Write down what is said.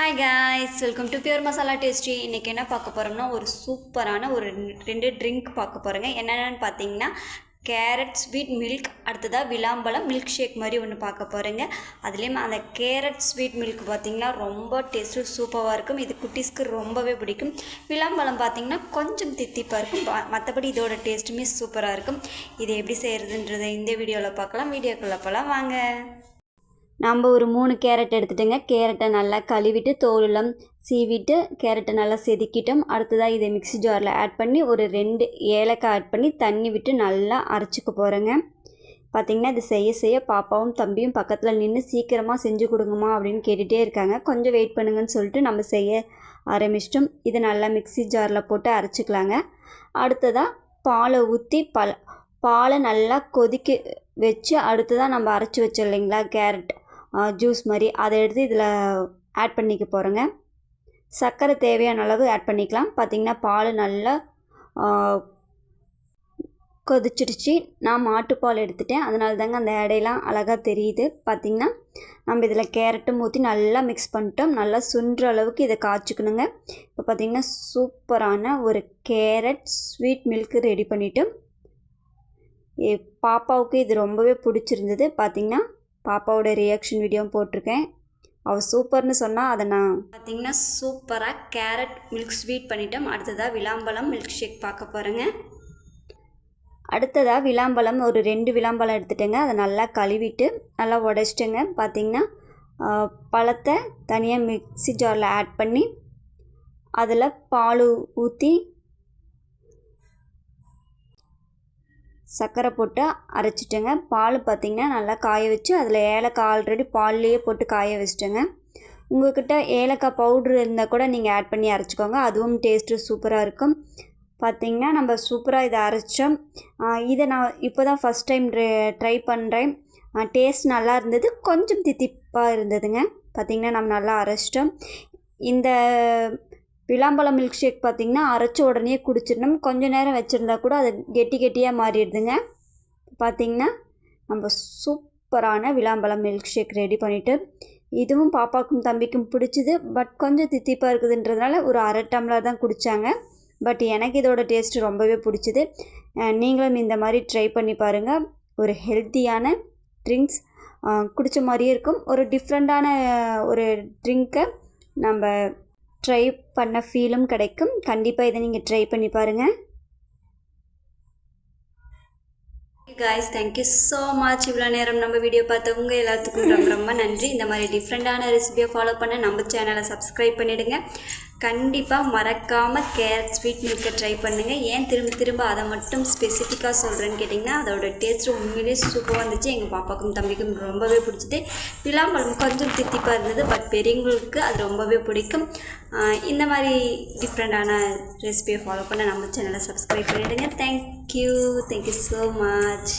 Hi guys welcome to pure masala tasty இன்றைக்கி என்ன பார்க்க போகிறோம்னா ஒரு சூப்பரான ஒரு ரெண்டு ட்ரிங்க் பார்க்க போகிறோங்க என்னென்னு பார்த்தீங்கன்னா கேரட் ஸ்வீட் மில்க் அடுத்ததாக விளாம்பழம் மில்க் ஷேக் மாதிரி ஒன்று பார்க்க போகிறேங்க அதுலேயும் அந்த கேரட் ஸ்வீட் மில்க் பார்த்திங்கன்னா ரொம்ப டேஸ்ட்டு சூப்பராக இருக்கும். இது குட்டீஸ்க்கு ரொம்பவே பிடிக்கும். விளாம்பழம் பார்த்திங்கன்னா கொஞ்சம் தித்திப்பாக இருக்கும். மற்றபடி இதோட டேஸ்ட்டுமே சூப்பராக இருக்கும். இது எப்படி செய்கிறதுன்றதை இந்த வீடியோவில் பார்க்கலாம். வீடியோக்குள்ளே போகலாம் வாங்க. நம்ம ஒரு மூணு கேரட் எடுத்துட்டோங்க. கேரட்டை நல்லா கழுவிட்டு தோலெல்லாம் சீவிட்டு கேரட்டை நல்லா செதுக்கிட்டோம். அடுத்ததாக இதை மிக்ஸி ஜாரில் ஆட் பண்ணி ஒரு ரெண்டு ஏலக்காய் ஆட் பண்ணி தண்ணி விட்டு நல்லா அரைச்சிக்க போகிறேங்க பார்த்திங்கன்னா இது செய்ய செய்ய பாப்பாவும் தம்பியும் பக்கத்தில் நின்று சீக்கிரமாக செஞ்சு கொடுங்கம்மா அப்படின்னு கேட்டுகிட்டே இருக்காங்க. கொஞ்சம் வெயிட் பண்ணுங்கன்னு சொல்லிட்டு நம்ம செய்ய ஆரம்பிச்சிட்டோம். இதை நல்லா மிக்ஸி ஜாரில் போட்டு அரைச்சிக்கலாங்க. அடுத்ததாக பாலை ஊற்றி பல் பாலை நல்லா கொதிக்க வச்சு அடுத்ததாக நம்ம அரைச்சி வச்சோம் இல்லைங்களா கேரட். ஜூஸ் மாதிரி அதை எடுத்து இதில் ஆட் பண்ணிக்க போகிறேங்க. சர்க்கரை தேவையான அளவு ஆட் பண்ணிக்கலாம். பார்த்திங்கன்னா பால் நல்லா கொதிச்சிடுச்சு. நான் மாட்டுப்பால் எடுத்துட்டேன். அதனால தாங்க அந்த எடையெல்லாம் அழகாக தெரியுது. பார்த்திங்கன்னா நம்ம இதில் கேரட்டும் ஊற்றி நல்லா மிக்ஸ் பண்ணிட்டோம். நல்லா சுன்ற அளவுக்கு இதை காய்ச்சிக்கணுங்க. இப்போ பார்த்திங்கன்னா சூப்பரான ஒரு கேரட் ஸ்வீட் மில்க் ரெடி பண்ணிவிட்டோம் எ பாப்பாவுக்கு இது ரொம்பவே பிடிச்சிருந்தது. பார்த்திங்கன்னா பாப்பாவோட ரியாக்ஷன் வீடியோவும் போட்டிருக்கேன். அவள் சூப்பர்னு சொன்னால் அதை நான் பார்த்திங்கன்னா சூப்பராக கேரட் மில்க் ஸ்வீட் பண்ணிட்டோம். அடுத்ததாக விளாம்பழம் மில்க் ஷேக் பார்க்க போகிறேங்க அடுத்ததாக விளாம்பழம் ஒரு ரெண்டு விளாம்பழம் எடுத்துட்டேங்க. அதை நல்லா கழுவிட்டு நல்லா உடச்சிட்டேங்க. பார்த்திங்கன்னா பழத்தை தனியாக மிக்ஸி ஜாரில் ஆட் பண்ணி அதில் பால் ஊற்றி சர்க்கரை போட்டு அரைச்சிட்டேங்க. பால் பார்த்திங்கன்னா நல்லா காய வச்சு அதில் ஏலக்காய் ஆல்ரெடி பால்லையே போட்டு காய வச்சிட்டேங்க. உங்கள்கிட்ட ஏலக்காய் பவுட்ரு இருந்தால் கூட நீங்கள் ஆட் பண்ணி அரைச்சிக்கோங்க. அதுவும் டேஸ்ட்டு சூப்பராக இருக்கும். பார்த்திங்கன்னா நம்ம சூப்பராக இதை அரைச்சோம். இதை நான் இப்போ தான் ஃபஸ்ட் டைம் ட்ரை பண்ணுறேன் டேஸ்ட் நல்லா இருந்தது. கொஞ்சம் தித்திப்பாக இருந்ததுங்க. பார்த்திங்கன்னா நம்ம நல்லா அரைச்சிட்டோம். இந்த விளாம்பழம் மில்க் ஷேக் பார்த்திங்கன்னா அரைச்ச உடனே குடிச்சிடணும். கொஞ்சம் நேரம் வச்சுருந்தா கூட அது கெட்டி கெட்டியாக மாறிடுதுங்க. பார்த்திங்கன்னா நம்ம சூப்பரான விளாம்பழம் மில்க் ஷேக் ரெடி பண்ணிவிட்டு இதுவும் பாப்பாக்கும் தம்பிக்கும் பிடிச்சிது. பட் கொஞ்சம் தித்திப்பாக இருக்குதுன்றதுனால ஒரு அரை டம்ளர் தான் குடித்தாங்க பட் எனக்கு இதோட டேஸ்ட் ரொம்பவே பிடிச்சிது. நீங்களும் இந்த மாதிரி ட்ரை பண்ணி பாருங்கள் ஒரு ஹெல்த்தியான ட்ரிங்க்ஸ் குடித்த மாதிரியே இருக்கும். ஒரு டிஃப்ரெண்ட்டான ஒரு ட்ரிங்க்கை நம்ம ட்ரை பண்ண ஃபீலும் கிடைக்கும். கண்டிப்பாக இதை நீங்கள் ட்ரை பண்ணி பாருங்கள் காய்ஸ் தேங்க்யூ ஸோ மச் இவ்வளோ நேரம் நம்ம வீடியோ பார்த்தவங்க எல்லாத்துக்கும் ரொம்ப ரொம்ப நன்றி. இந்த மாதிரி டிஃப்ரெண்ட்டான ரெசிபியை ஃபாலோ பண்ண நம்ம சேனலை சப்ஸ்கிரைப் பண்ணிவிடுங்க கண்டிப்பாக மறக்காமல் கேரட் ஸ்வீட் மில்கை ட்ரை பண்ணுங்கள் ஏன் திரும்ப திரும்ப அதை மட்டும் ஸ்பெசிஃபிக்காக சொல்கிறேன்னு கேட்டிங்கன்னா அதோட டேஸ்ட் உண்மையிலேயே சூப்பராக இருந்துச்சு. எங்கள் பாப்பாக்கும் தம்பிக்கும் ரொம்பவே பிடிச்சிது பிலாம்பழம் கொஞ்சம் தித்திப்பாக இருந்தது பட் பெரியவங்களுக்கு அது ரொம்பவே பிடிக்கும். இந்த மாதிரி டிஃப்ரெண்ட்டான ரெசிபியை ஃபாலோ பண்ண நம்ம சேனலை சப்ஸ்கிரைப் பண்ணிவிடுங்க தேங்க்யூ தேங்க்யூ ஸோ மச்